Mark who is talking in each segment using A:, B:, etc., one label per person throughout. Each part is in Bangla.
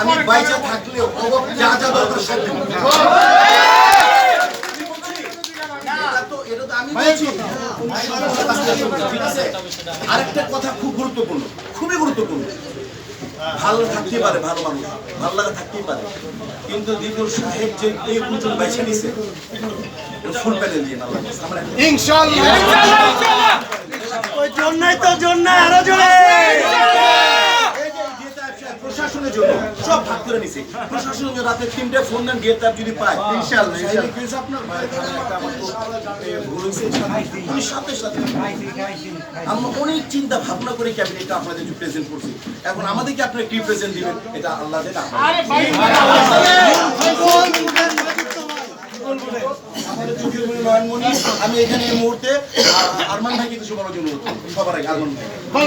A: আমি বাইচে থাকলেও যা যা দরকার সব দেবো। এটা তো- এটা তো আমি বলছি। ঠিক আছে? আরেকটা কথা খুব গুরুত্বপূর্ণ খুবই গুরুত্বপূর্ণ। ভালো থাকতে পারে ভালো মানুষ ভালো লাগা থাকতেই পারে। কিন্তু দিদুর সাহেব যে এই পর্যন্ত বেছে নিছে ফুল প্যানেল দিয়ে আমরা
B: ওই জন্যই তো জন্য আরও জোরে।
A: প্রশাসনের জন্য সব ভাগ করে নিছে প্রশাসনের জন্য রাতে তিনটে ফোন দেন ডিএটা যদি পায় ইনশাআল্লাহ উনি সাথে সাথে আমরা অনেক চিন্তা ভাবনা করে ক্যাবিনেটটা আপনাদের প্রেজেন্ট করছি এখন আমাদেরকে আপনারা কি প্রেজেন্ট দিবেন এটা আল্লাহ আমাদের মনি আমি এখানে এই মুহূর্তে আরমান ভাইকে কিছু বলার জন্য সবার আগে আরমান ভাই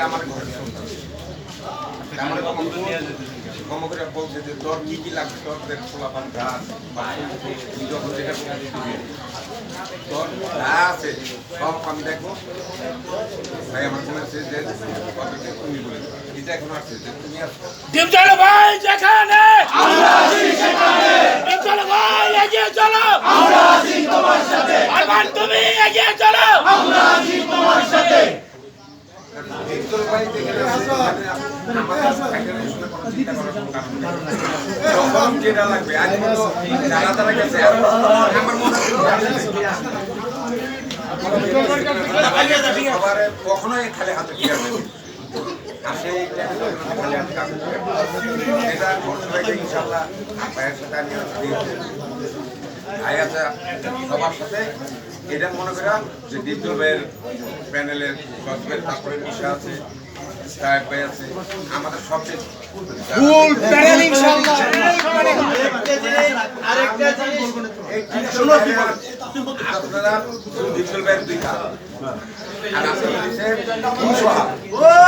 C: আমার আমার কম করে বলছে যে তোর কি কি লাগবে তোর দেখ খোলাপান গাছ বা যখন যেটা তোর যা আছে সব আমি দেখব ভাই আমার মনে যে তুমি বলে এটা এখন যে তুমি আসছো
D: ভাই যেখানে। আমরা আছি সেখানে। ডিপজল ভাই এগিয়ে চলো। সাথে তুমি এগিয়ে চলো আমরা আছি তোমার সাথে
C: যেখানে যেটা লাগবে আজ যারা তারা গেছে আমার মনে কখনোই খালি হাতে। আর দিয়েছি। সবার সাথে এটা মনে করা যে বিপ্লবের প্যানেলের সচিবের তারপরে মিশা আছে সাহেব ভাই আছে আমাদের সবচেয়ে ফুল প্যানেল ইনশাআল্লাহ।
B: আরেকটা জিনিস
A: শোনো কি বলে
C: আপনারা দ্বিতীয় দুই হাত আর আপনারা হচ্ছে দুশো হাত